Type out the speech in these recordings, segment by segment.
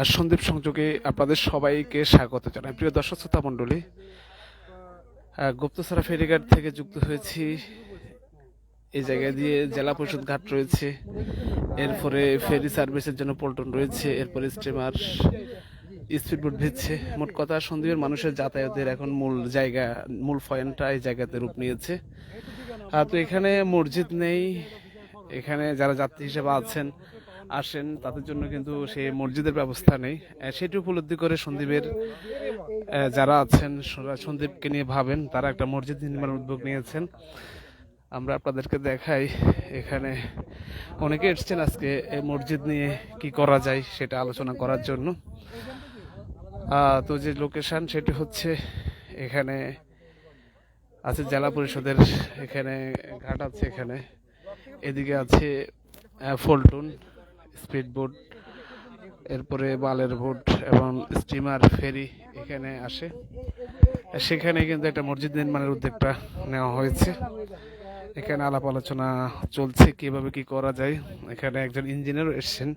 আর সন্দীপ সংযোগে আপনাদের সবাইকে স্বাগত জানাই। প্রিয় দর্শক, শ্রোতা মণ্ডলী গুপ্তসরা ফেরিঘাট থেকে যুক্ত হয়েছি। এই জায়গা দিয়ে জেলা পরিষদ ঘাট রয়েছে। এরপরে ফেরি সার্ভিসের জন্য পল্টন রয়েছে। এরপরে স্টিমার স্পিডবোট ভিজছে। মোট কথা, সন্দীপের মানুষের যাতায়াতের এখন মূল জায়গা, মূল পয়েন্টটা এই জায়গাতে রূপ নিয়েছে। তো এখানে মসজিদ নেই। এখানে যারা যাত্রী হিসেবে আছেন আসেন, তাদের জন্য কিন্তু সে মসজিদের ব্যবস্থা নেই। সেটি উপলব্ধি করে সন্দীপের যারা আছেন সন্দীপকে নিয়ে ভাবেন, তারা একটা মসজিদ নির্মাণ উদ্যোগ নিয়েছেন। আমরা আপনাদেরকে দেখাই এখানে। অনেকে এসছেন আজকে এই মসজিদ নিয়ে কি করা যায় সেটা আলোচনা করার জন্য। তো যে লোকেশান সেটি হচ্ছে এখানে আছে জেলা পরিষদের, এখানে ঘাট আছে এখানে। এদিকে আছে ফল্টুন। স্পিড বোট এরপরে বালের বোট এবং স্টিমার ফেরি এখানে আসে। সেখানে কিন্তু একটা মসজিদ নির্মাণের উদ্যোগটা নেওয়া হয়েছে। এখানে আলাপ আলোচনা চলছে কীভাবে কি করা যায়। এখানে একজন ইঞ্জিনিয়ার এসেছেন।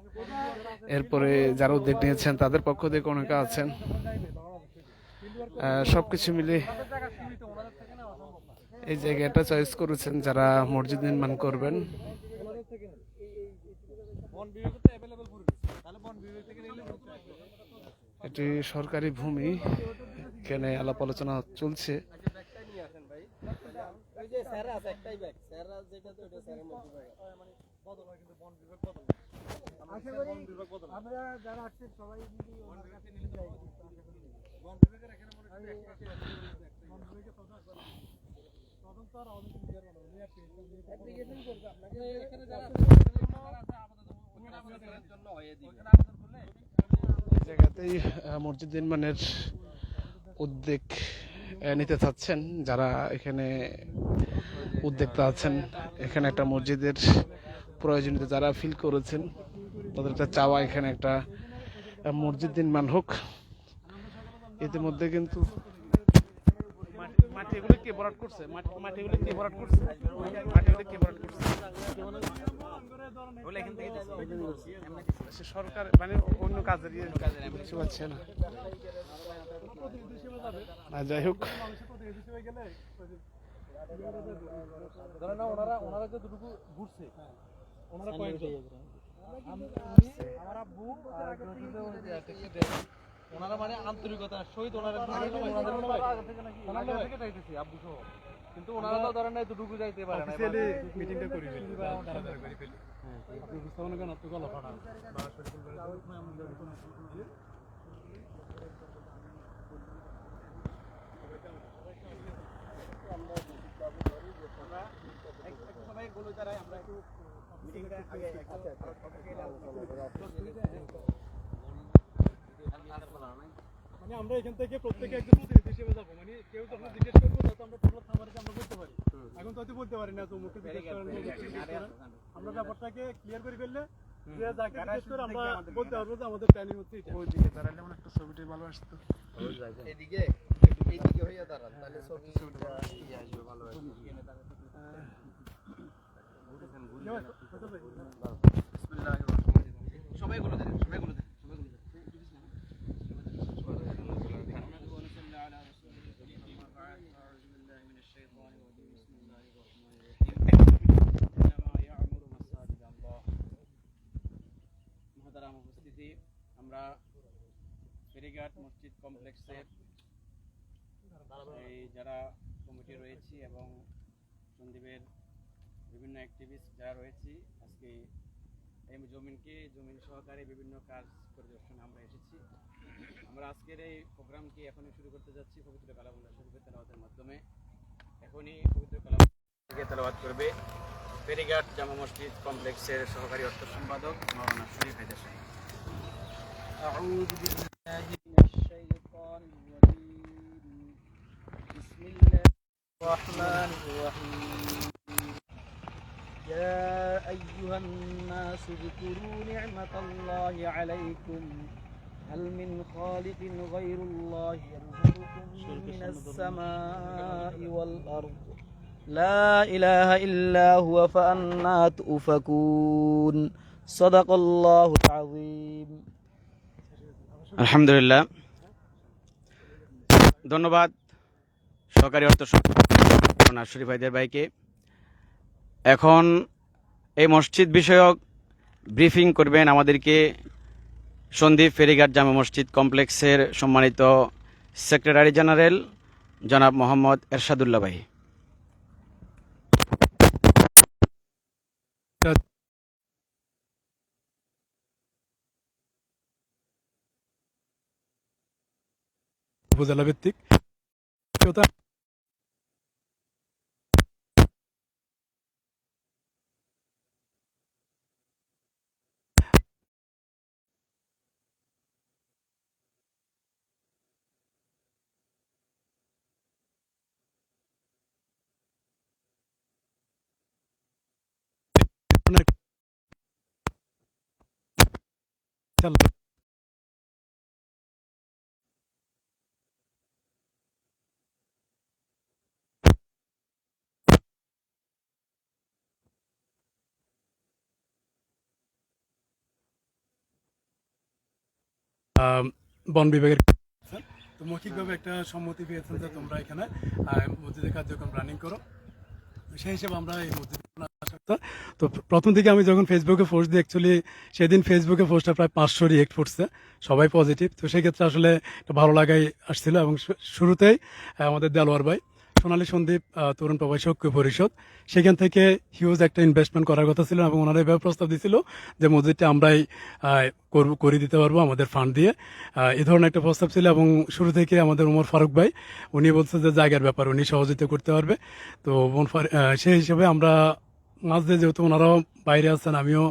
এরপরে যারা উদ্যোগ নিয়েছেন তাদের পক্ষ থেকে অনেকে আছেন। আহ, সবকিছু মিলে এই জায়গাটা চয়েস করেছেন যারা মসজিদ নির্মাণ করবেন। এটি সরকারি ভূমি এখানে আলাপ আলোচনা চলছে। তদন্ত আর অনেক অ্যাপ্লিকেশন করবে আপনাকে। এখানে যারা জায়গাতেই মসজিদ নির্মাণের উদ্যোগ নিতে চাচ্ছেন যারা এখানে উদ্যোক্তা আছেন। এখানে একটা মসজিদের প্রয়োজনীয়তা যারা ফিল করেছেন, তাদের একটা চাওয়া এখানে একটা মসজিদ নির্মাণ হোক। ইতিমধ্যে কিন্তু মাটি এগুলো কে ভরাট করছে? মাটি মাটি কে ভরাট করছে? কে ভরাট করছে? সরকার মানে অন্য কাজের ইয়ে কিছু পাচ্ছে না। যাই হোক। ধরে না ওনারা ওনারা যতটুকু ঘুরছে ওনারা কয়েক আমার আব্বু আর ওনারা মানে আন্তরিকতার সহিত ওনারা ওনাদের ওনাদের থেকে যাইতেছি আব্বু সহ কিন্তু ওনারা তো ধরেন না এতটুকু যাইতে পারে না মিটিংটা করি উপস্থাপনা কেন তুই গলা ফাটা মানে আমরা এখান থেকে প্রত্যেকে একজন প্রতিনিধি হিসেবে যাব। মানে কেউ যখন জিজ্ঞেস করব তখন আমরা টোটাল খাবারে আমরা বলতে পারি। এখন তো হয়তো বলতে পারি না তো মুখে জিজ্ঞেস করেন। আমরা ব্যাপারটাকে ক্লিয়ার করে ফেললে যে যাকে জিজ্ঞেস করে আমরা বলতে পারব যে আমাদের প্ল্যানিং হচ্ছে এটা। ওই দিকে দাঁড়ালে মানে একটা ছবিটাই ভালো আসতো। এদিকে হইয়া দাঁড়ান তাহলে ছবি আসবে ভালো সবাই গুলো দেন সবাই গুলো দেন সবাই গুলো দেন মহতারাম উপস্থিতি আমরা ফেরিঘাট মসজিদ কমপ্লেক্সের এই যারা কমিটি রয়েছি এবং সন্দীপের বিভিন্ন অ্যাক্টিভিস্ট যারা রয়েছি আজকে এই জমিনকে জমিন সহকারে বিভিন্ন কাজ পরিদর্শনে আমরা এসেছি। আমরা আজকের এই প্রোগ্রামটি এখনই শুরু করতে যাচ্ছি পবিত্র কালামুল্লাহ শরীফের তেলাওয়াতের মাধ্যমে। এখনই পবিত্র থেকে তেলাওয়াত করবে ফেরিঘাট জামা মসজিদ কমপ্লেক্সের সহকারী অর্থ সম্পাদক মৌলানা শরীফ হায়দার الرحمن الرحيم يا أيها الناس اذكروا نعمة الله عليكم هل من خالق غير الله يرزقكم من السماء والأرض لا إله إلا هو فأنا تؤفكون صدق الله العظيم আলহামদুলিল্লাহ ধন্যবাদ সহকারী অর্থ নার্সরি ভাইদের ভাইকে। এখন এই মসজিদ বিষয়ক ব্রিফিং করবেন আমাদেরকে সন্দীপ ফেরিঘাট জামে মসজিদ কমপ্লেক্সের সম্মানিত সেক্রেটারি জেনারেল জনাব মোহাম্মদ এরশাদুল্লাহ ভাই। উপজেলা ভিত্তিক। আহ, বন বিভাগের তো মৌখিকভাবে একটা সম্মতি পেয়েছেন যে তোমরা এখানে আহ, মসজিদের কার্যক্রম রানিং করো। সেই হিসেবে আমরা এই মসজিদে কথা। তো প্রথম থেকে আমি যখন ফেসবুকে পোস্ট দিই অ্যাকচুয়ালি সেদিন ফেসবুকে পোস্টটা প্রায় পাঁচশো রিয়েক্ট করছে, সবাই পজিটিভ তো সেক্ষেত্রে আসলে একটা ভালো লাগাই আসছিল এবং শুরুতেই আমাদের দেলোয়ার ভাই সোনালী সন্দীপ তরুণ প্রবাসী ঐক্য পরিষদ সেখান থেকে হিউজ একটা ইনভেস্টমেন্ট করার কথা ছিল এবং ওনারা এভাবে প্রস্তাব দিয়েছিল যে মসজিদটা আমরাই করব, করে দিতে পারব আমাদের ফান্ড দিয়ে। এই ধরনের একটা প্রস্তাব ছিল এবং শুরু থেকে আমাদের উমর ফারুক ভাই, উনি বলছে যে জায়গার ব্যাপার উনি সহযোগিতা করতে পারবে। তো সেই হিসেবে আমরা মাঝে যেহেতু ওনারাও বাইরে আছেন আমিও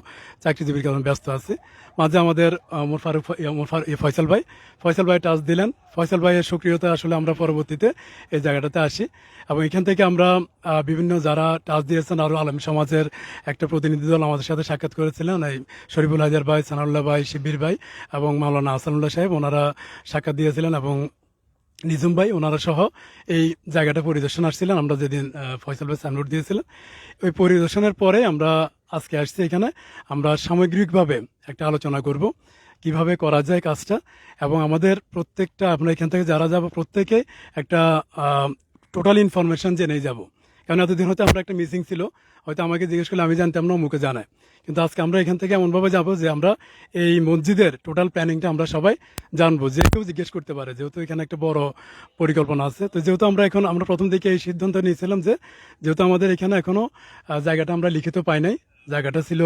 চাকরিজীবীর কারণে ব্যস্ত আছি। মাঝে আমাদের উমর ফারুক ইয়া, ফয়সাল ভাই। ফয়সাল ভাই টাচ দিলেন। ফয়সাল ভাইয়ের সক্রিয়তা আসলে আমরা পরবর্তীতে এই জায়গাটাতে আসি। এবং এখান থেকে আমরা বিভিন্ন যারা টাচ দিয়েছেন আরও আলম সমাজের একটা প্রতিনিধি দল আমাদের সাথে সাক্ষাৎ করেছিলেন এই শরীফুল হাজার ভাই সানাউল্লাহ ভাই শিবির ভাই এবং মাওলানা আসানুল্লাহ সাহেব ওনারা সাক্ষাৎ দিয়েছিলেন এবং নিজুম ভাই, ওনারা সহ এই জায়গাটা পরিদর্শন আসছিলেন। আমরা যেদিন ফয়সল ভাই সাইনবোর্ড দিয়েছিলেন, ওই পরিদর্শনের পরে আমরা আজকে আসছি এখানে। আমরা সামগ্রিকভাবে একটা আলোচনা করব, কীভাবে করা যায় কাজটা এবং আমাদের প্রত্যেকটা, আমরা এখান থেকে যারা যাব, প্রত্যেকে একটা টোটাল ইনফরমেশন জেনে যাব। কারণ এতদিন হয়তো আমরা একটা মিসিং ছিল, হয়তো আমাকে জিজ্ঞেস করলে আমি জানতাম না মুখে জানায়। কিন্তু আজকে আমরা এখান থেকে এমনভাবে যাব যে আমরা এই মসজিদের টোটাল প্ল্যানিংটা আমরা সবাই জানব, যে কেউ জিজ্ঞেস করতে পারে, যেহেতু এখানে একটা বড় পরিকল্পনা আছে। তো যেহেতু আমরা এখন, আমরা প্রথম থেকে এই সিদ্ধান্ত নিয়েছিলাম যে, যেহেতু আমাদের এখানে এখনও জায়গাটা আমরা লিখিত পাই নাই, জায়গাটা ছিল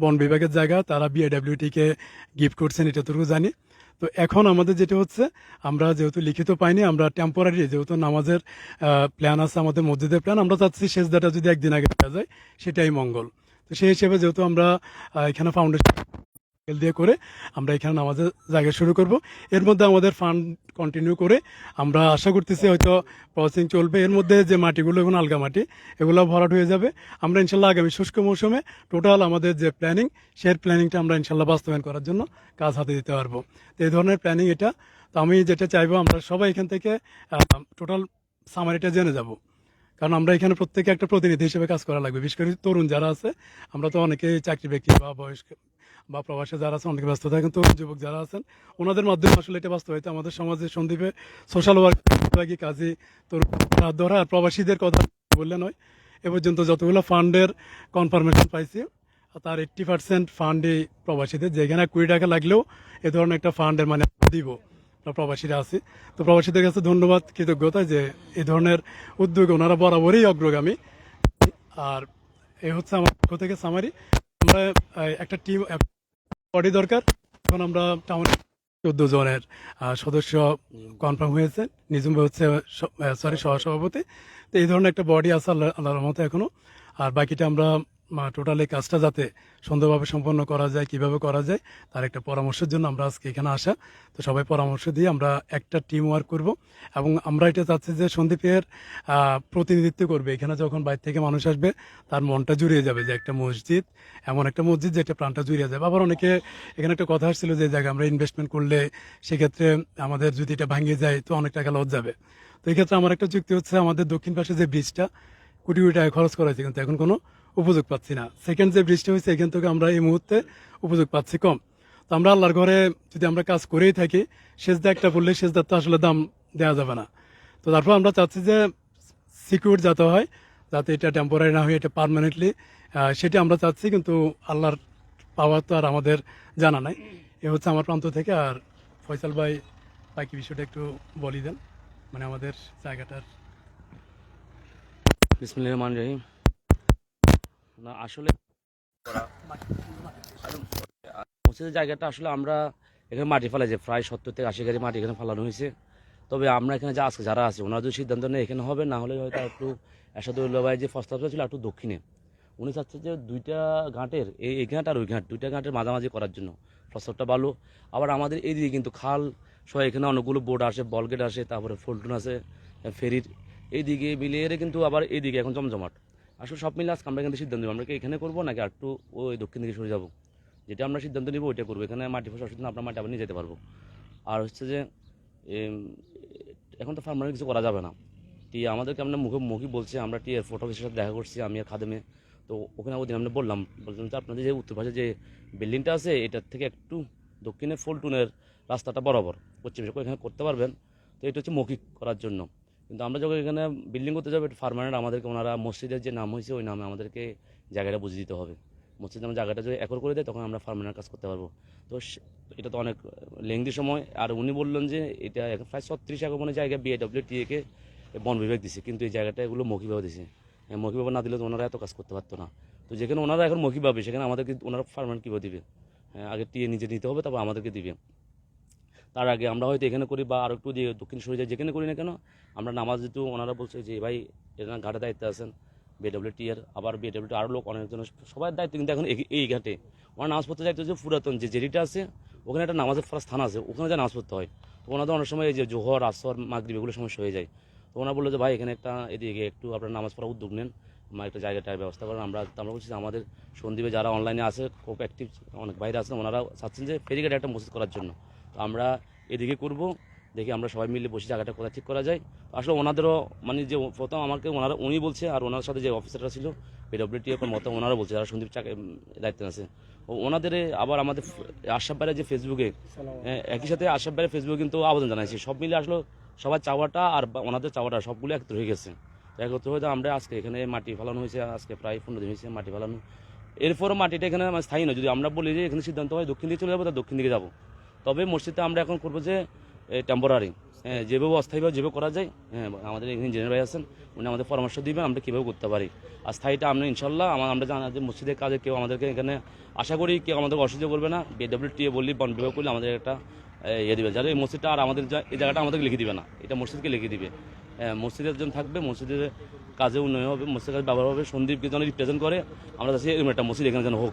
বন বিভাগের জায়গা, তারা বিএডাব্লিউটি কে গিফট করছেন, এটা তো জানি। তো এখন আমাদের যেটা হচ্ছে, আমরা যেহেতু লিখিত পাইনি, আমরা টেম্পোরারি যেহেতু নামাজের প্ল্যান আছে, আমাদের মসজিদের প্ল্যান আমরা চাচ্ছি শেষ দাটা যদি একদিন আগে পাওয়া যায়, সেটাই মঙ্গল। তো সেই হিসেবে যেহেতু আমরা এখানে ফাউন্ডেশন দিয়ে করে আমরা এখানে নামাজের জায়গা শুরু করব। এর মধ্যে আমাদের ফান্ড কন্টিনিউ করে আমরা আশা করতেছি হয়তো প্রসেসিং চলবে। এর মধ্যে যে মাটিগুলো এখন আলগা মাটি এগুলো ভরাট হয়ে যাবে। আমরা ইনশাল্লাহ আগামী শুষ্ক মৌসুমে টোটাল আমাদের যে প্ল্যানিং সেই প্ল্যানিংটা আমরা ইনশাল্লাহ বাস্তবায়ন করার জন্য কাজ হাতে দিতে পারব। তো এই ধরনের প্ল্যানিং এটা। তো আমি যেটা চাইব, আমরা সবাই এখান থেকে টোটাল সামারিটা জেনে যাব। কারণ আমরা এখানে প্রত্যেকে একটা প্রতিনিধি হিসেবে কাজ করা লাগবে। বিশেষ করে তরুণ যারা আছে, আমরা তো অনেকে চাকরি ব্যক্তি বা বয়স্ক বা প্রবাসে যারা আছেন, অনেকে ব্যস্ত থাকেন তরুণ যুবক যারা আছেন, ওনাদের মাধ্যমে আসলে এটা বাস্তবায়িত আমাদের সমাজে সন্দীপে সোশ্যাল ওয়ার্ক কাজী তরুণ ধরা আর প্রবাসীদের কথা বললে নয়। এ পর্যন্ত যতগুলো ফান্ডের কনফার্মেশন পাইছি তার এইট্টি পার্সেন্ট ফান্ডই প্রবাসীদের। যেখানে কুড়ি টাকা লাগলেও এ ধরনের একটা ফান্ডের মানে দিব প্রবাসীরা আছি। তো প্রবাসীদের কাছে ধন্যবাদ, কৃতজ্ঞতা যে এই ধরনের উদ্যোগ ওনারা বরাবরই অগ্রগামী। আর এ হচ্ছে আমার পক্ষ থেকে সামারি আমরা একটা টিম বডি দরকার। এখন আমরা টাউন চোদ্দ জনের সদস্য কনফার্ম হয়েছে। নিজুম হচ্ছে সরি সহসভাপতি। তো এই ধরনের একটা বডি আছে আল্লাহ, আল্লাহর রহমতে এখনও আর বাকিটা আমরা টোটালি কাজটা যাতে সুন্দরভাবে সম্পন্ন করা যায়, কীভাবে করা যায়, তার একটা পরামর্শের জন্য আমরা আজকে এখানে আসা। তো সবাই পরামর্শ দিয়ে আমরা একটা টিম ওয়ার্ক করব এবং আমরা এটা চাচ্ছি যে সন্দীপের প্রতিনিধিত্ব করবে। এখানে যখন বাইরে থেকে মানুষ আসবে, তার মনটা জুড়িয়ে যাবে যে একটা মসজিদ, এমন একটা মসজিদ যেটা প্রাণটা জুড়িয়ে যাবে। আবার অনেকে, এখানে একটা কথা আসছিল যে জায়গায় আমরা ইনভেস্টমেন্ট করলে সেক্ষেত্রে আমাদের যদি এটা ভাঙিয়ে যায়, তো অনেক টাকা লস যাবে। তো এই ক্ষেত্রে আমার একটা যুক্তি হচ্ছে আমাদের দক্ষিণ পাশে যে ব্রিজটা কোটি কোটি টাকা খরচ করা হয়েছে, কিন্তু এখন কোনো উপযোগ পাচ্ছি না। সেকেন্ড যে বৃষ্টি হয়েছে, এখান থেকে আমরা এই মুহূর্তে উপযোগ পাচ্ছি কম। তো আমরা আল্লাহর ঘরে যদি আমরা কাজ করেই থাকি, সেজদা একটা বললে সেজদার তো আসলে দাম দেওয়া যাবে না। তো তারপর আমরা চাচ্ছি যে সিকিউর যাতে হয়, যাতে এটা টেম্পোরারি না হয়, এটা পারমানেন্টলি সেটা আমরা চাচ্ছি, কিন্তু আল্লাহর পাওয়ার তো আর আমাদের জানা নাই। এ হচ্ছে আমার প্রান্ত থেকে, আর ফয়সাল ভাই, বাকি বিষয়টা একটু বলি দেন মানে আমাদের জায়গাটার। বিসমিল্লাহ রহমান রহিম। না, আসলে মসজিদের জায়গাটা আসলে আমরা এখানে মাটি ফেলাইছে প্রায় সত্তর থেকে আশি গাড়ি মাটি এখানে ফেলানো হয়েছে। তবে আমরা এখানে যা, আজকে যারা আছে, ওনারা যদি সিদ্ধান্ত নেই এখানে হবে, না হলে হয়তো একটু এসাদুল্লাহ ভাই যে প্রস্তাবটা ছিল একটু দক্ষিণে। উনি চাচ্ছে যে, দুইটা ঘাটের, এই এই ঘাট আর ওই ঘাট, দুইটা ঘাটের মাঝামাঝি করার জন্য। প্রস্তাবটা ভালো আবার আমাদের এইদিকে কিন্তু খাল সহ এখানে অনেকগুলো বোট আসে, বলগেট আসে, তারপরে ফোল্টুন আছে, ফেরির। এইদিকে মিলিয়ে এর কিন্তু আবার এইদিকে এখন জমজমাট। আসলে সব মিলে আজকে আমরা কিন্তু সিদ্ধান্ত নেব। আমরা কি এখানে করব নাকি একটু ওই দক্ষিণ দিকে সরে যাব? যেটা আমরা সিদ্ধান্ত নিব, ওইটা করব। এখানে মাটি ফসল অসুবিধা আপনার মাটি আবার নিয়ে যেতে পারব। আর হচ্ছে যে এখন তো ফার্মারের কিছু করা যাবে না। টি, আমাদেরকে আমরা মুখে মুখই বলছে, আমরা টি ফটো অফিসের সাথে দেখা করছি, আমি আর খাদেমে। তো ওখানে ওদিন আমরা বললাম বললাম যে আপনাদের যে উত্তর পাশে যে বিল্ডিংটা আছে, এটার থেকে একটু দক্ষিণে ফোল্টুনের রাস্তাটা বরাবর, পশ্চিমে এখানে করতে পারবেন। তো এটা হচ্ছে মৌখিক করার জন্য। কিন্তু আমরা যখন এখানে বিল্ডিং করতে যাব ফার্মানেন্ট আমাদেরকে ওনারা মসজিদের যে নাম হয়েছে ওই নামে আমাদেরকে জায়গাটা বুঝিয়ে দিতে হবে। মসজিদ নামে জায়গাটা যদি একর করে দেয় তখন আমরা ফার্মানেন্ট কাজ করতে পারব। তো এটা তো অনেক লেংদি সময়। আর উনি বললেন যে এটা প্রায় ছত্রিশ একর মানে জায়গা বিএডব্লিউ টিএকে বন বিভাগ দিছে কিন্তু এই জায়গাটা এগুলো মৌখিকভাবে দিছে। হ্যাঁ, মৌখিকভাবে না দিলে তো ওনারা এত কাজ করতে পারতো না। তো যেখানে ওনারা এখন মৌখিকভাবে সেখানে আমাদেরকে ওনারা ফার্মানেন্ট কীভাবে দিবে? হ্যাঁ, আগে টিএ নিজে নিতে হবে তারপর আমাদেরকে দিবে। তার আগে আমরা হয়তো এখানে করি বা আরও একটু দিয়ে দক্ষিণ সরে যেখানে করি না কেন, আমরা নামাজ যেহেতু ওনারা বলছে যে, ভাই এখানে ঘাটে দায়িত্বে আছেন। বিডব্লিউটি এর আবার বিডব্লিউটি আরও লোক, অনেকজন সবার দায়িত্ব কিন্তু এখন এই- ঘাটে। ওনার নামাজ পড়তে যাইতে হচ্ছে পুরাতন যে জেরিটা আছে, ওখানে একটা নামাজের ফেরার স্থান আছে, ওখানে যা নামাজ পড়তে হয়। তো ওনাদের অনেক সময় এই যে জোহর, আসর, মাগরিব এগুলো সমস্যা হয়ে যায়। তো ওনারা বলল যে, ভাই, এখানে একটা এদিকে একটু আপনার নামাজ পড়ার উদ্যোগ নেন আমার একটা জায়গাটার ব্যবস্থা করেন। আমরা, তো আমরা বলছি যে, আমাদের সন্দীপে যারা অনলাইনে আছে, খুব অ্যাক্টিভ অনেক বাইরে আছেন ওনারা চাচ্ছেন যে, ফেরিঘাটে একটা মসজিদ করার জন্য। তো আমরা এদিকে করব দেখি আমরা সবাই মিলে বসে জায়গাটা কোথায় ঠিক করা যায়। আসলে ওনাদেরও মানে যে প্রথম আমাকে ওনারা উনি বলছে আর ওনার সাথে যে অফিসাররা ছিল পিডব্লিউটি এখন মতো ওনারা বলছে যারা সন্দীপ চাকে দায়িত্বে আছে। ও ওনাদের আবার আমাদের আশাব বাইরে যে ফেসবুকে একই সাথে আশাব বাইরে ফেসবুকে কিন্তু আবেদন জানাইছি। সব মিলে আসলো সবার চাওয়াটা আর ওনাদের চাওয়াটা সবগুলো একত্র হয়ে গেছে। একত্র হয়ে আমরা আজকে এখানে মাটি ফেলানো হয়েছে আজকে প্রায় পনেরো দিন হয়েছে মাটি ফেলানো। এরপরও মাটিটা এখানে আমার স্থায়ী নয়। যদি আমরা বলি যে এখানে সিদ্ধান্ত হয় দক্ষিণ দিকে চলে যাব তা দক্ষিণ দিকে যাব। তবে মসজিদটা আমরা এখন করব যে টেম্পোরারি হ্যাঁ যেভাবে অস্থায়ীভাবে যেভাবে করা যায় হ্যাঁ আমাদের এখানে ইঞ্জিনিয়ার ভাই আছেন, উনি আমাদের পরামর্শ দিবেন আমরা কীভাবে করতে পারি। আর স্থায়ীটা আমরা ইনশাল্লাহ আমার আমরা জানা যে মসজিদের কাজে কেউ আমাদেরকে এখানে আশা করি, কেউ আমাদের অসুবিধা করবে না। বিডব্লিউটিএ বললি বন বিভাগ করলে আমাদের একটা ইয়ে দেবে। যারা এই মসজিদটা আর আমাদের এই জায়গাটা আমাদেরকে লিখে দিবে না। এটা মসজিদকে লিখে দিবে। মসজিদের জন্য থাকবে, মসজিদের কাজে উন্নয়ন হবে, মসজিদের কাজে ব্যবহার হবে সন্দীপকে যেন রিপ্রেজেন্ট করে। আমরা চাচ্ছি এরকম একটা মসজিদ এখানে যেন হোক।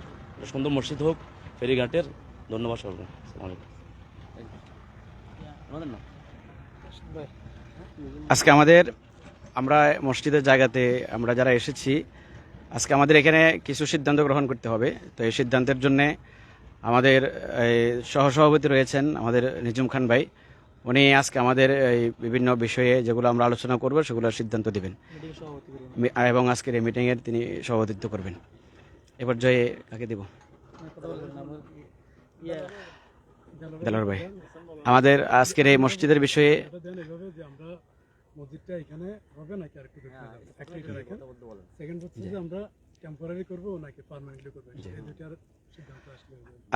সুন্দর মসজিদ হোক, ফেরিঘাটের। ধন্যবাদ সরকার আসসালামু আলাইকুম। আমাদের না আজকে আমাদের আমরা মসজিদের জায়গাতে আমরা যারা এসেছি আজকে আমাদের এখানে কিছু সিদ্ধান্ত গ্রহণ করতে হবে। তো এই সিদ্ধান্তের জন্যে আমাদের এই, সহসভাপতি রয়েছেন আমাদের নিজুম খান ভাই। উনি আজকে আমাদের এই বিভিন্ন বিষয়ে যেগুলো আমরা আলোচনা করব সেগুলোর সিদ্ধান্ত দিবেন। এবং আজকের এই মিটিংয়ের তিনি সভাপতিত্ব করবেন। এ পর্যায়ে কাকে দেব? ভাই, আমাদের আজকের এই মসজিদের বিষয়ে।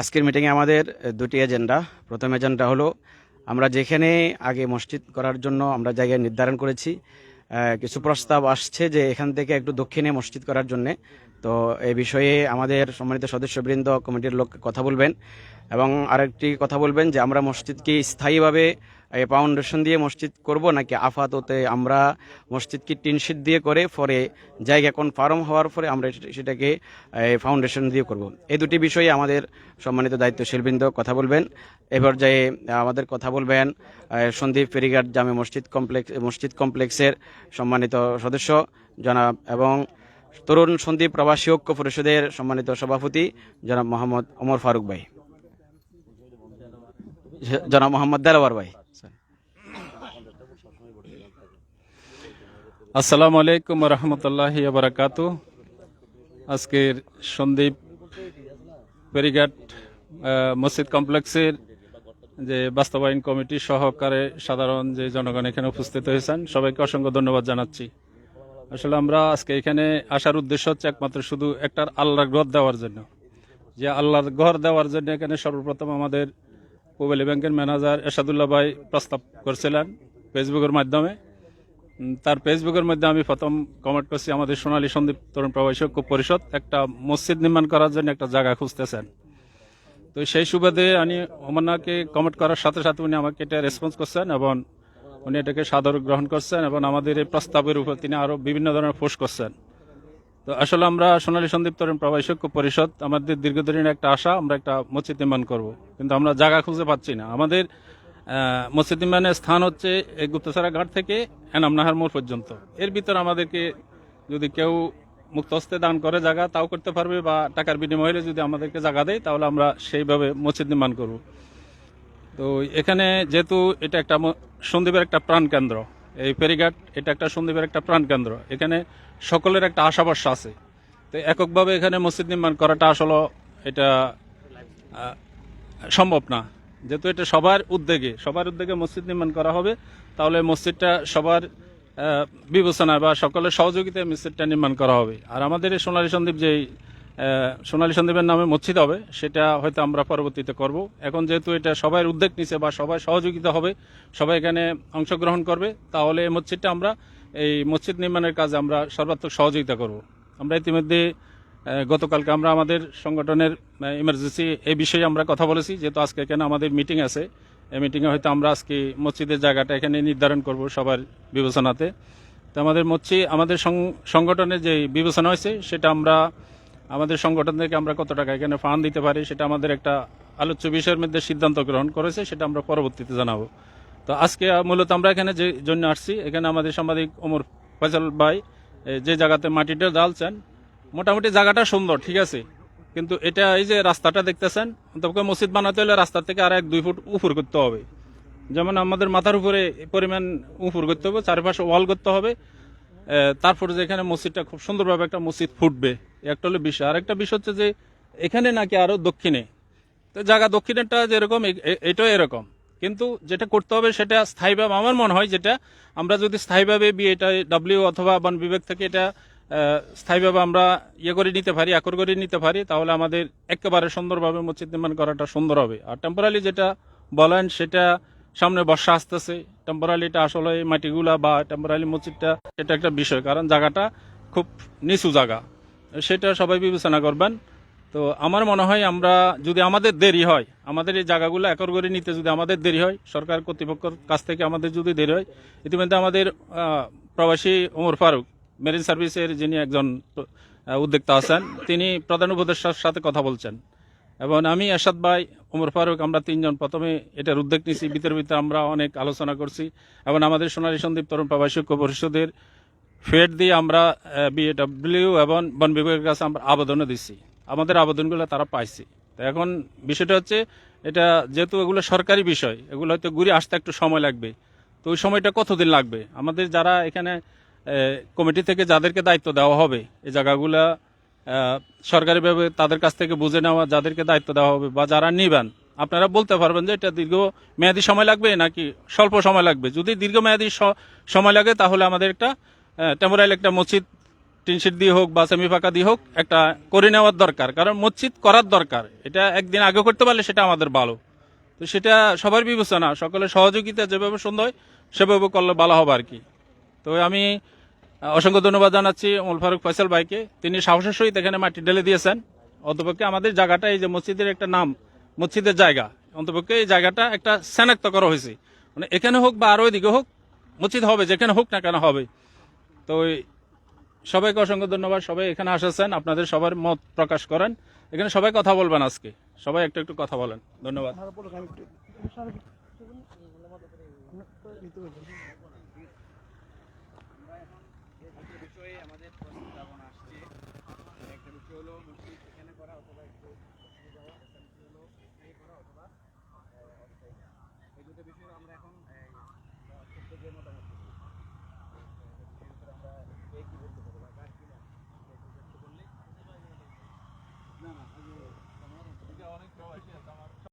আজকের মিটিংয়ে আমাদের দুটি এজেন্ডা প্রথম এজেন্ডা হলো, আমরা যেখানে আগে মসজিদ করার জন্য আমরা জায়গা নির্ধারণ করেছি কিছু প্রস্তাব আসছে যে এখান থেকে একটু দক্ষিণে মসজিদ করার জন্য তো এ বিষয়ে আমাদের সম্মানিত সদস্যবৃন্দ কমিটির লোক কথা বলবেন এবং আরেকটি কথা বলবেন যে আমরা মসজিদকে স্থায়ীভাবে ফাউন্ডেশন দিয়ে মসজিদ করব নাকি আফাততে আমরা মসজিদকে টিনশিট দিয়ে করে পরে জায়গা এখন কনফার্ম হওয়ার পরে আমরা সেটাকে ফাউন্ডেশন দিয়ে করব। এই দুটি বিষয়ে আমাদের সম্মানিত দায়িত্বশীলবৃন্দ কথা বলবেন। এ পর্যায়ে আমাদের কথা বলবেন সন্দীপ ফেরিঘাট জামে মসজিদ কমপ্লেক্স মসজিদ কমপ্লেক্সের সম্মানিত সদস্য জনাব এবং তরুণ সন্দীপ প্রবাসী ঐক্য পরিষদের সম্মানিত সভাপতি জনাব মোহাম্মদ ওমর ফারুক ভাই। জনাব মোহাম্মদ দেলাওয়ার ভাই আসসালামু আলাইকুম রহমতুল্লাহ বারাকাতু আজকের সন্দীপ ফেরিঘাট আহ, মসজিদ কমপ্লেক্সের যে বাস্তবায়ন কমিটি সহকারে সাধারণ যে জনগণ এখানে উপস্থিত হয়েছেন সবাইকে অসংখ্য ধন্যবাদ জানাচ্ছি। আসলে আমরা আজকে এখানে আসার উদ্দেশ্য হচ্ছে একমাত্র শুধু একটা আল্লাহর ঘর দেওয়ার জন্য। যে আল্লাহর ঘর দেওয়ার জন্য এখানে সর্বপ্রথম আমাদের পুবেলি ব্যাংকের ম্যানেজার এরশাদুল্লাহ ভাই প্রস্তাব করছিলেন ফেসবুকের মাধ্যমে। তার ফেসবুকের মধ্যে আমি প্রথম কমেন্ট করছি, আমাদের সোনালী সন্দীপ তরুণ প্রবাসী ঐক্য পরিষদ একটা মসজিদ নির্মাণ করার জন্য একটা জায়গা খুঁজতেছেন। তো সেই সুবাদে আমি ওমান্নাকে কমেন্ট করার সাথে সাথে উনি আমাকে এটা রেসপন্স করছেন এবং উনি এটাকে সাদর গ্রহণ করছেন এবং আমাদের এই প্রস্তাবের উপর তিনি আরও বিভিন্ন ধরনের ফোর্স করছেন। তো আসলে আমরা সোনালী সন্দীপ তরুণ প্রবাসী ঐক্য পরিষদ, আমাদের দীর্ঘদিনের একটা আশা, আমরা একটা মসজিদ নির্মাণ করব। কিন্তু আমরা জায়গা খুঁজে পাচ্ছি না। আমাদের মসজিদ নির্মাণের স্থান হচ্ছে এই গুপ্তসারা ঘাট থেকে এনামনাহার মোড় পর্যন্ত। এর ভিতর আমাদেরকে যদি কেউ মুক্ত হস্তে দান করে জায়গা, তাও করতে পারবে বা টাকার বিনিময়ে যদি আমাদেরকে জায়গা দেয়, তাহলে আমরা সেইভাবে মসজিদ নির্মাণ করব। তো এখানে যেহেতু এটা একটা সন্দীপের একটা প্রাণ কেন্দ্র, এই ফেরিঘাট এটা একটা সন্দীপের একটা প্রাণ কেন্দ্র। এখানে সকলের একটা আশা ভরসা আছে। তো এককভাবে এখানে মসজিদ নির্মাণ করাটা আসলে এটা সম্ভব না। যেহেতু এটা সবার উদ্যোগে সবার উদ্যোগে মসজিদ নির্মাণ করা হবে, তাহলে মসজিদটা সবার বিবেচনায় বা সকলের সহযোগিতায় মসজিদটা নির্মাণ করা হবে। আর আমাদের এই সোনালী সন্দীপ যেই সোনালী সন্দীপের নামে মসজিদ হবে, সেটা হয়তো আমরা পরবর্তীতে করব। এখন যেহেতু এটা সবার উদ্যোগ নিছে বা সবাই সহযোগিতা হবে, সবাই এখানে অংশগ্রহণ করবে, তাহলে এই মসজিদটা আমরা, এই মসজিদ নির্মাণের কাজে আমরা সর্বাত্মক সহযোগিতা করব। আমরা ইতিমধ্যে গতকালকে আমরা আমাদের সংগঠনের ইমার্জেন্সি এই বিষয়ে আমরা কথা বলেছি, যেহেতু আজকে এখানে আমাদের মিটিং আছে, এই মিটিংয়ে হয়তো আমরা আজকে মসজিদের জায়গাটা এখানে নির্ধারণ করব সবার বিবেচনাতে। তো আমাদের মসজিদ, আমাদের সংগঠনের যে বিবেচনা হয়েছে, সেটা আমরা আমাদের সংগঠন থেকে আমরা কত টাকা এখানে ফান্ড দিতে পারি সেটা আমাদের একটা আলোচ্য বিষয়ের মধ্যে সিদ্ধান্ত গ্রহণ করেছে, সেটা আমরা পরবর্তীতে জানাব। তো আজকে মূলত আমরা এখানে যে জন্য আসছি, এখানে আমাদের সাংবাদিক ওমর ফয়সাল ভাই যে জায়গাতে মাটিটা ঢালছেন, মোটামুটি জায়গাটা সুন্দর, ঠিক আছে? কিন্তু এটা এই যে রাস্তাটা দেখতেছেন তবে মসজিদ বানাতে হলে রাস্তা থেকে আর এক দুই ফুট উপর করতে হবে। যেমন আমাদের মাথার উপরে পরিমাণ উপর করতে হবে, চারপাশে ওয়াল করতে হবে তারপরে যে এখানে মসজিদটা খুব সুন্দরভাবে একটা মসজিদ ফুটবে। একটা হলো বিষয়। আর একটা বিষয় হচ্ছে যে, এখানে নাকি আরও দক্ষিণে। তো জায়গা দক্ষিণেরটা যেরকম এটাও এরকম। কিন্তু যেটা করতে হবে সেটা স্থায়ীভাবে আমার মনে হয় যেটা, আমরা যদি স্থায়ীভাবে বিএটা ডাব্লিউ অথবা বন বিভাগ থেকে এটা স্থায়ীভাবে আমরা ইয়ে করে নিতে পারি একর করে নিতে পারি, তাহলে আমাদের একেবারে সুন্দরভাবে মসজিদ নির্মাণ করাটা সুন্দর হবে। আর টেম্পোরারি যেটা বলেন, সেটা সামনে বর্ষা আসতেছে টেম্পোরারিটা আসলে মাটিগুলা বা টেম্পোরারি মসজিদটা, এটা একটা বিষয়। কারণ জায়গাটা খুব নিচু জায়গা। সেটা সবাই বিবেচনা করবেন। তো আমার মনে হয় আমরা যদি আমাদের দেরি হয়, আমাদের এই জায়গাগুলো একর করে নিতে যদি আমাদের দেরি হয়, সরকার কর্তৃপক্ষের কাছ থেকে আমাদের যদি দেরি হয়, ইতিমধ্যে আমাদের প্রবাসী ওমর ফারুক, মেরিন সার্ভিসের যিনি একজন উদ্যোক্তা আছেন, তিনি প্রধান উপদেষ্টার সাথে কথা বলছেন। এবং আমি এরশাদ ভাই, ওমর ফারুক, আমরা তিনজন প্রথমে এটার উদ্যোগ নিয়েছি ভিতরে ভিতরে আমরা অনেক আলোচনা করছি। এবং আমাদের সোনালী সন্দীপ তরুণ প্রবাসী ঐক্য পরিষদের ফেড দিয়ে আমরা বিএডব্লিউ এবং বন বিভাগের কাছে আমরা আবেদনও দিচ্ছি আমাদের আবেদনগুলো তারা পাইছে। তো এখন বিষয়টা হচ্ছে, এটা যেহেতু এগুলো সরকারি বিষয়, এগুলো হয়তো ঘুরে আসতে একটু সময় লাগবে। তো ওই সময়টা কতদিন লাগবে? আমাদের যারা এখানে কমিটি থেকে যাদেরকে দায়িত্ব দেওয়া হবে, এই জায়গাগুলা সরকারিভাবে তাদের কাছ থেকে বুঝে নেওয়া, যাদেরকে দায়িত্ব দেওয়া হবে বা যারা নিবেন, আপনারা বলতে পারবেন যে এটা দীর্ঘ মেয়াদী সময় লাগবে নাকি স্বল্প সময় লাগবে? যদি দীর্ঘ মেয়াদী সময় লাগে তাহলে আমাদের একটা টেম্পোরাইল একটা মসজিদ টিনশিট দিয়ে হোক বা সেমি ফাঁকা দিয়ে হোক, একটা করে নেওয়ার দরকার। কারণ মসজিদ করার দরকার। এটা একদিন আগে করতে পারলে সেটা আমাদের ভালো। তো সেটা সবার বিবেচনা। সকলের সহযোগিতা যেভাবে সুন্দর হয়, সেভাবে করলে ভালো হবে আর কি। তো আমি অসংখ্য ধন্যবাদ জানাচ্ছি ওমর ফারুক ফয়সাল ভাইকে। তিনি সাহসের সহিত এখানে মাটি ঢেলে দিয়েছেন। অন্তপক্ষে আমাদের জায়গাটা এই যে মসজিদের একটা নাম, মসজিদের জায়গা। অন্তপক্ষে এই জায়গাটা একটা শনাক্ত করা হয়েছে। মানে এখানে হোক বা আরও এদিকে হোক, মসজিদ হবে, যেখানে হোক না কেন হবে। তো সবাইকে অসংখ্য ধন্যবাদ। সবাই এখানে আসেছেন, আপনাদের সবার মত প্রকাশ করেন। এখানে সবাই কথা বলবেন আজকে। সবাই একটু একটু কথা বলেন। ধন্যবাদ।